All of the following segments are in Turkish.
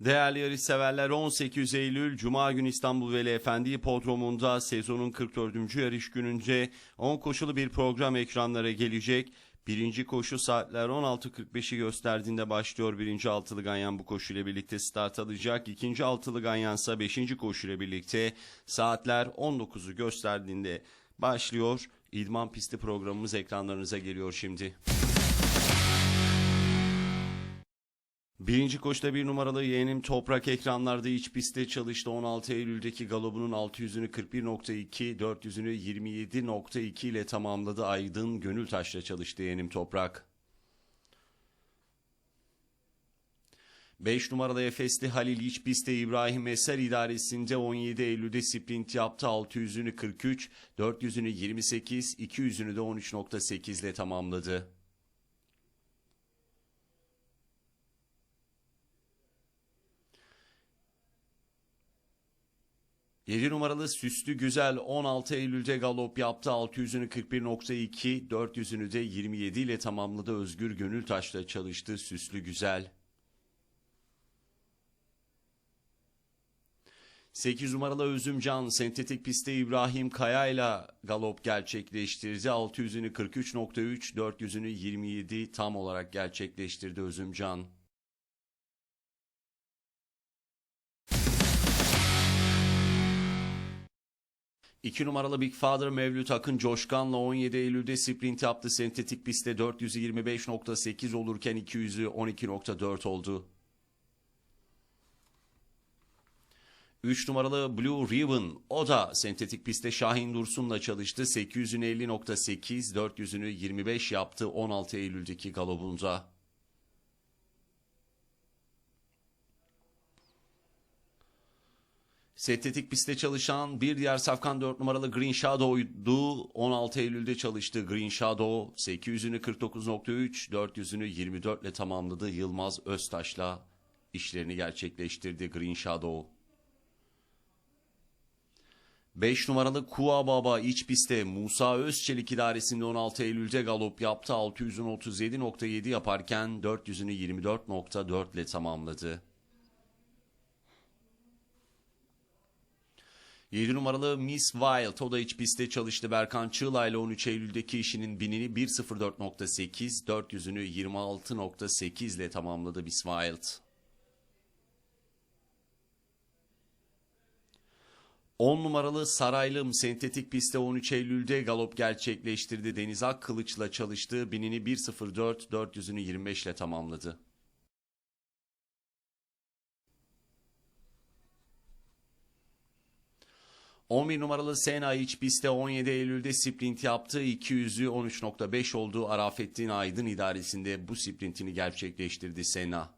Değerli yarış severler 18 Eylül Cuma günü İstanbul Veli Efendi Hipodromu'nda sezonun 44. yarış gününce 10 koşulu bir program ekranlara gelecek. Birinci koşu saatler 16.45'i gösterdiğinde başlıyor. Birinci altılı ganyan bu koşuyla birlikte start alacak. İkinci altılı ganyansa beşinci koşuyla birlikte saatler 19'u gösterdiğinde başlıyor. İdman pisti programımız ekranlarınıza geliyor şimdi. Birinci koşta bir numaralı yeğenim Toprak ekranlarda iç pistte çalıştı. 16 Eylül'deki galobunun 600'ünü 41.2, 400'ünü 27.2 ile tamamladı. Aydın Gönültaş'la çalıştı yeğenim Toprak. 5 numaralı Efesli Halil iç pistte İbrahim Eser idaresinde 17 Eylül'de sprint yaptı. 600'ünü 43, 400'ünü 28, 200'ünü de 13.8 ile tamamladı. 7 numaralı Süslü Güzel 16 Eylül'de galop yaptı. 600'ünü 41.2, 400'ünü de 27 ile tamamladı. Özgür Gönültaş'la çalıştı Süslü Güzel. 8 numaralı Özümcan sentetik pistte İbrahim Kaya ile galop gerçekleştirdi. 600'ünü 43.3, 400'ünü 27 tam olarak gerçekleştirdi Özümcan. 2 numaralı Big Father Mevlüt Akın Coşkan'la 17 Eylül'de sprint yaptı. Sentetik pistte 425.8 olurken 200'ü 12.4 oldu. 3 numaralı Blue Ribbon o da sentetik pistte Şahin Dursun'la çalıştı. 800'ünü 50.8, 400'ünü 25 yaptı 16 Eylül'deki galobunda. Sentetik pistte çalışan bir diğer safkan 4 numaralı Green Shadow'du. 16 Eylül'de çalıştı Green Shadow. 800'ünü 49.3, 400'ünü 24 ile tamamladı. Yılmaz Öztaş'la işlerini gerçekleştirdi Green Shadow. 5 numaralı Kua Baba iç pistte Musa Özçelik idaresinde 16 Eylül'de galop yaptı. 600'ün 37.7 yaparken 400'ünü 24.4 ile tamamladı. 7 numaralı Miss Wild o da iç pistte çalıştı. Berkan Çığla ile 13 Eylül'deki işinin binini 1.04.8, 400'ünü 26.8 ile tamamladı Miss Wild. 10 numaralı Saraylım sentetik pistte 13 Eylül'de galop gerçekleştirdi. Deniz Akkılıç'la çalıştı. Binini 1.04, 400'ünü 25 ile tamamladı. 11 numaralı Sena iç pistte 17 Eylül'de sprint yaptı. 200'ü 13.5 oldu. Arafettin Aydın idaresinde bu sprintini gerçekleştirdi Sena.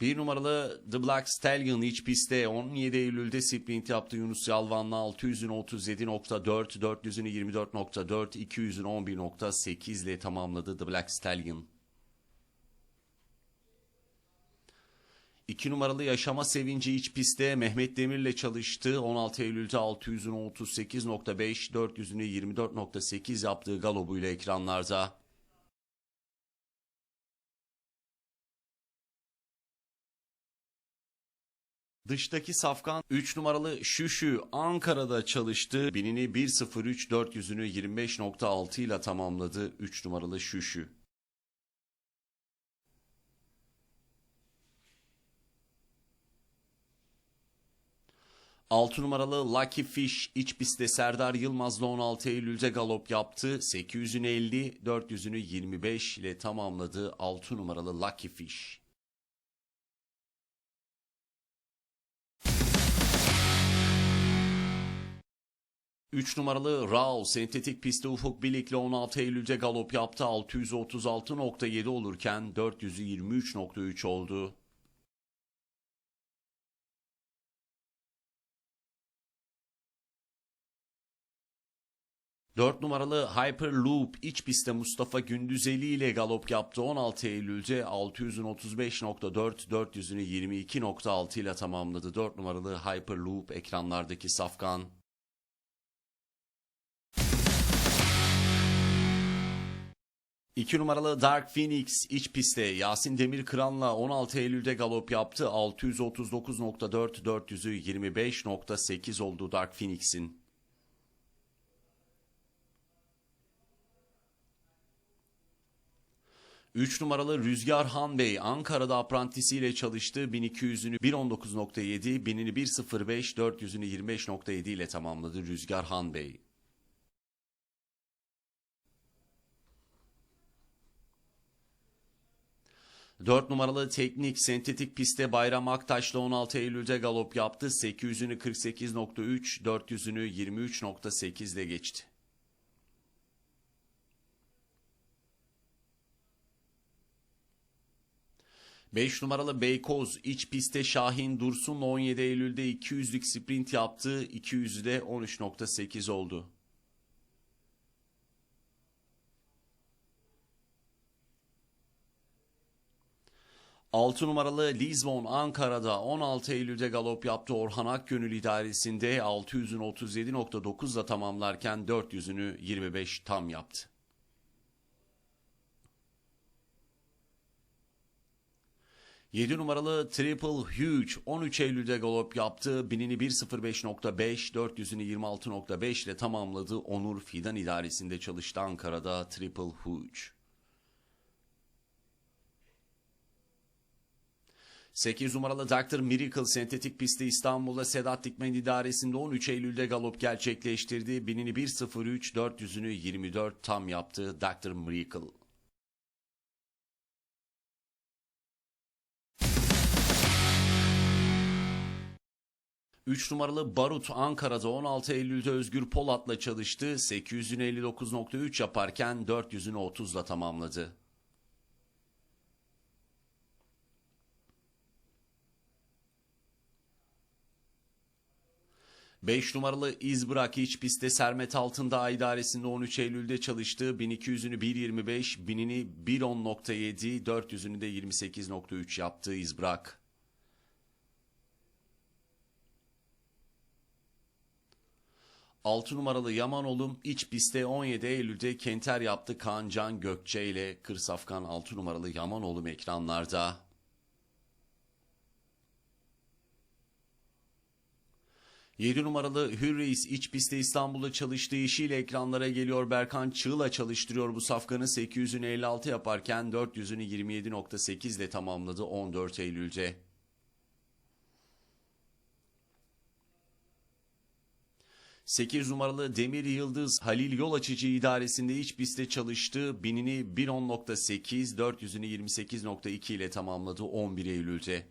Bir numaralı The Black Stallion iç pistte 17 Eylül'de sprint yaptı Yunus Yalvan'la 600'ün 37.4, 400'ünü 24.4, 200'ün 11.8 ile tamamladı The Black Stallion. 2 numaralı Yaşama Sevinci iç pistte Mehmet Demir'le çalıştı. 16 Eylül'de 600'ünü 38.5, 400'ünü 24.8 yaptığı galobuyla ekranlarda. Dıştaki safkan 3 numaralı Şüşü Ankara'da çalıştı. Binini 1.03 400'ünü 25.6 ile tamamladı 3 numaralı Şüşü. 6 numaralı Lucky Fish iç pistte Serdar Yılmaz'la 16 Eylül'de galop yaptı. 800'ünü 50, 400'ünü 25 ile tamamladı 6 numaralı Lucky Fish. Üç numaralı Rao sentetik pistte Ufuk Bilik'le 16 Eylül'de galop yaptı. 636.7 olurken 400'ü 23.3 oldu. 4 numaralı Hyperloop iç pistte Mustafa Gündüzeli ile galop yaptı 16 Eylül'de 600'ün 35.4 400'ünü 22.6 ile tamamladı. 4 numaralı Hyperloop ekranlardaki safkan. 2 numaralı Dark Phoenix iç pistte Yasin Demirkıran'la 16 Eylül'de galop yaptı. 639.4 400'ü 25.8 oldu Dark Phoenix'in. 3 numaralı Rüzgar Han Bey Ankara'da aprantisiyle çalıştı. 1200'ünü 1.19.7, 1000'ini 1.05, 400'ünü 25.7 ile tamamladı Rüzgar Han Bey. Dört numaralı teknik sentetik pistte Bayram Aktaş'la 16 Eylül'de galop yaptı. 800'ünü 48.3, 400'ünü 23.8 ile geçti. 5 numaralı Beykoz iç pistte Şahin Dursun'la 17 Eylül'de 200'lük sprint yaptı. 200'de 13.8 oldu. Altı numaralı Lisbon Ankara'da 16 Eylül'de galop yaptı. Orhan Akgönül idaresinde 600'ün 37.9'la tamamlarken 400'ünü 25 tam yaptı. 7 numaralı Triple Huge 13 Eylül'de galop yaptı. Binini 1.05.5, 400'ünü 26.5 ile tamamladı. Onur Fidan idaresinde çalıştı Ankara'da Triple Huge. 8 numaralı Dr. Miracle sentetik pistte İstanbul'da Sedat Dikmen idaresinde 13 Eylül'de galop gerçekleştirdi. Binini 1.03, 400'ünü 24 tam yaptı Dr. Miracle. 3 numaralı Barut Ankara'da 16 Eylül'de Özgür Polat'la çalıştı. 859.3 yaparken 400'ünü 30'la tamamladı. Beş numaralı İzbırak iç pistte Sermet Altındağ idaresinde 13 Eylül'de çalıştı. 1200'ünü 1.25, 1000'ini 1.10.7, 400'ünü de 28.3 yaptı İzbırak. 6 numaralı Yaman Olum iç pistte 17 Eylül'de Kenter yaptı Kaan Can Gökçe ile Kırsafkan 6 numaralı Yaman Olum ekranlarda. Yedi numaralı Hürreis iç pistte İstanbul'da çalıştığı işiyle ekranlara geliyor. Berkan Çığ'la çalıştırıyor bu safkanı 800'ünü 56 yaparken 400'ünü 27.8 ile tamamladı 14 Eylül'de. 8 numaralı Demir Yıldız Halil Yol Açıcı idaresinde iç pistte çalıştı. Binini 1.10.8, 400'ünü 28.2 ile tamamladı 11 Eylül'de.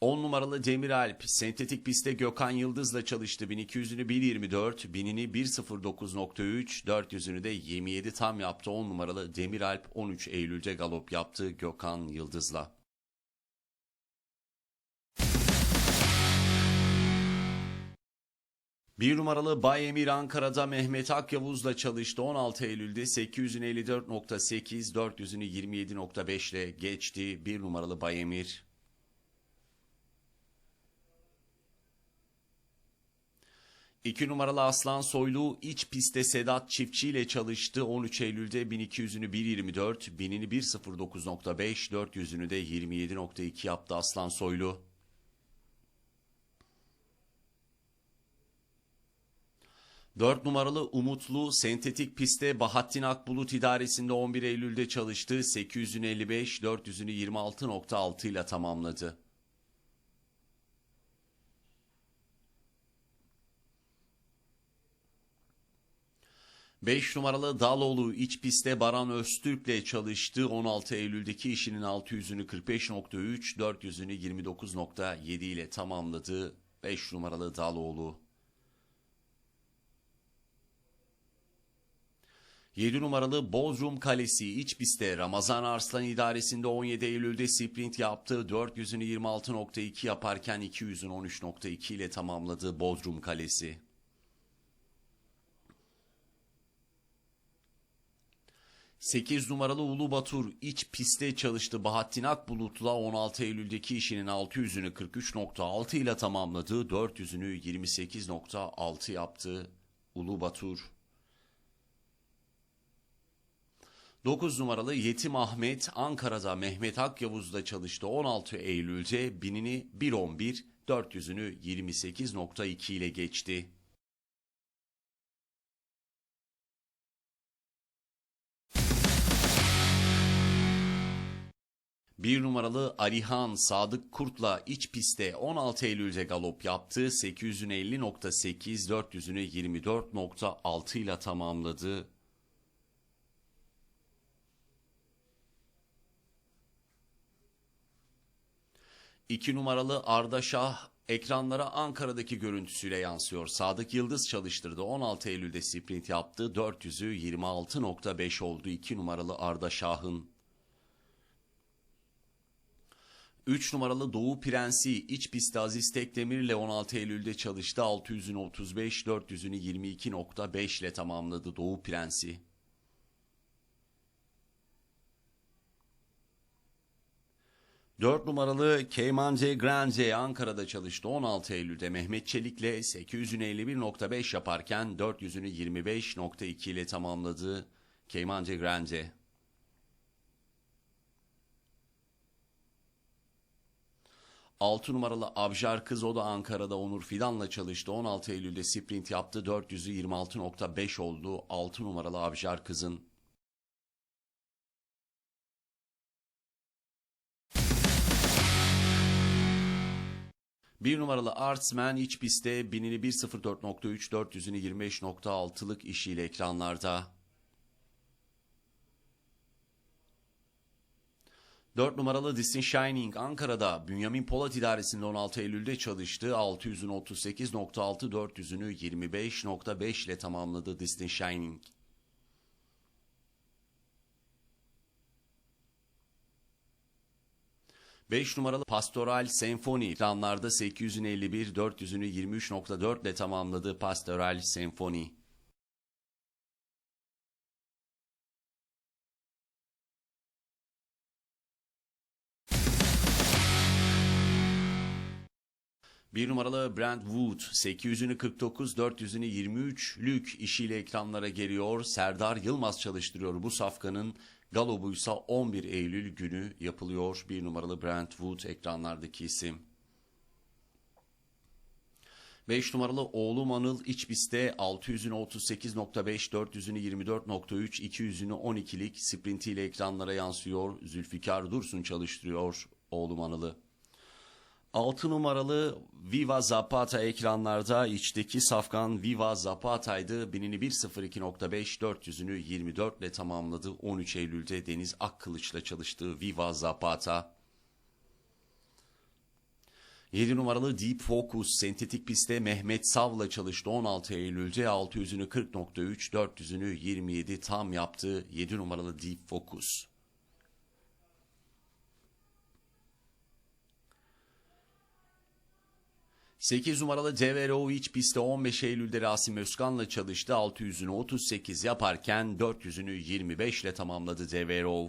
On numaralı Demir Alp sentetik pistte Gökhan Yıldız'la çalıştı. 1200'ünü 1.24, binini 1.09.3, 400'ünü de 27 tam yaptı. 10 numaralı Demir Alp 13 Eylül'de galop yaptı Gökhan Yıldız'la. Bir numaralı Bay Emir Ankara'da Mehmet Akyavuz'la çalıştı. 16 Eylül'de 854.8, 400'ünü 27.5 ile geçti. Bir numaralı Bay Emir. İki numaralı Aslan Soylu iç pistte Sedat Çiftçi ile çalıştı. 13 Eylül'de 1200'ünü 1.24, 1000'ini 1.09.5, 400'ünü de 27.2 yaptı Aslan Soylu. 4 numaralı Umutlu sentetik pistte Bahattin Akbulut idaresinde 11 Eylül'de çalıştı. 855, 400'ünü 26.6 ile tamamladı. Beş numaralı Daloğlu iç pistte Baran Öztürk'le çalıştı. 16 Eylül'deki işinin 600'ünü 45.3, 400'ünü 29.7 ile tamamladı. 5 numaralı Daloğlu. 7 numaralı Bodrum Kalesi iç pistte Ramazan Arslan idaresinde 17 Eylül'de sprint yaptı. 400'ünü 26.2 yaparken 200'ün 13.2 ile tamamladı Bodrum Kalesi. 8 numaralı Ulu Batur iç pistte çalıştı. Bahattin Akbulut'la 16 Eylül'deki işinin 600'ünü 43.6 ile tamamladı. 400'ünü 28.6 yaptı Ulu Batur. 9 numaralı Yetim Ahmet Ankara'da Mehmet Akyavuz'da çalıştı. 16 Eylül'de binini 1.11, 400'ünü 28.2 ile geçti. Bir numaralı Arihan Sadık Kurt'la iç pistte 16 Eylül'de galop yaptı. 850.8, 400'ünü 24.6 ile tamamladı. İki numaralı Arda Şah ekranlara Ankara'daki görüntüsüyle yansıyor. Sadık Yıldız çalıştırdı. 16 Eylül'de sprint yaptı. 400'ü 26.5 oldu. 2 numaralı Arda Şah'ın. 3 numaralı Doğu Prensi iç pistte Aziz Tekdemir ile 16 Eylül'de çalıştı. 600'ünü 35, 400'ünü 22.5 ile tamamladı Doğu Prensi. Dört numaralı Keymance Grande Ankara'da çalıştı. 16 Eylül'de Mehmet Çelik'le 800'ünü 51.5 yaparken 400'ünü 25.2 ile tamamladı Keymance Grande. Altı numaralı Abjar Kız o da Ankara'da Onur Fidan'la çalıştı. 16 Eylül'de sprint yaptı. 400'ü 26.5 oldu. 6 numaralı Abjar Kız'ın. Bir numaralı Artsman iç pistte binini 1.04.3, 400'ünü 25.6'lık işiyle ekranlarda. 4 numaralı Disney Shining Ankara'da Bünyamin Polat idaresinde 16 Eylül'de çalıştı. 600'ünü 38.6, 400'ünü 25.5 ile tamamladı Disney Shining. Beş numaralı Pastoral Senfoni ekranlarda 800'ünü 51, 400'ünü 23.4 ile tamamladı Pastoral Senfoni. Bir numaralı Brentwood 800'ünü 49, 400'ünü 23 lük işiyle ekranlara geliyor. Serdar Yılmaz çalıştırıyor bu safkanın. Galobuysa 11 Eylül günü yapılıyor. Bir numaralı Brentwood ekranlardaki isim. 5 numaralı Oğlum Anıl iç pistte 600'ünü 38.5, 400'ünü 24.3, 200'ünü 12'lik sprintiyle ekranlara yansıyor. Zülfikar Dursun çalıştırıyor Oğlum Anıl'ı. 6 numaralı Viva Zapata ekranlarda içteki safkan Viva Zapata'ydı. Binini 1.02.5 400'ünü 24 ile tamamladı. 13 Eylül'de Deniz Akkılıç'la çalıştığı Viva Zapata. 7 numaralı Deep Focus sentetik pistte Mehmet Sav'la çalıştı. 16 Eylül'de 600'ünü 40.3 400'ünü 27 tam yaptı. 7 numaralı Deep Focus. 8 numaralı Devero iç pistte 15 Eylül'de Rasim Özkan'la çalıştı. 600'ünü 38 yaparken 400'ünü 25 ile tamamladı Devero.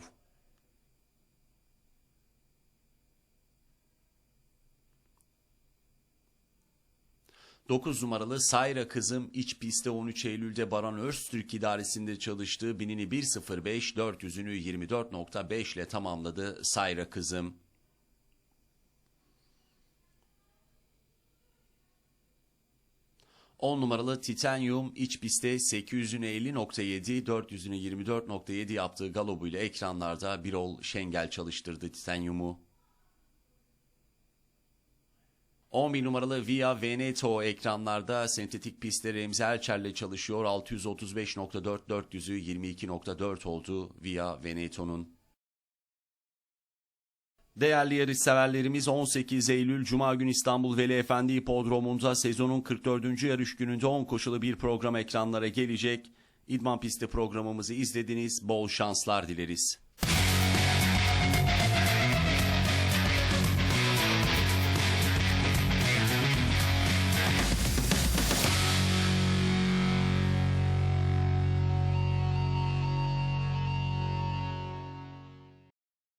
Dokuz numaralı Sayra Kızım iç pistte 13 Eylül'de Baran Öztürk idaresinde çalıştığı binini 1.05 400'ünü 24.5 ile tamamladı Sayra Kızım. 10 numaralı Titanium iç pistte 800'ünü 50.7, 400'ünü 24.7 yaptığı galobuyla ekranlarda Birol Şengel çalıştırdı Titanium'u. 11 numaralı Via Veneto ekranlarda sentetik pistte Remzi Erçel'le çalışıyor. 635.4, 400'ü 22.4 oldu Via Veneto'nun. Değerli yarışseverlerimiz 18 Eylül Cuma günü İstanbul Veli Efendi Hipodromu'nda sezonun 44. yarış gününde 10 koşulu bir program ekranlara gelecek. İdman pisti programımızı izlediniz. Bol şanslar dileriz.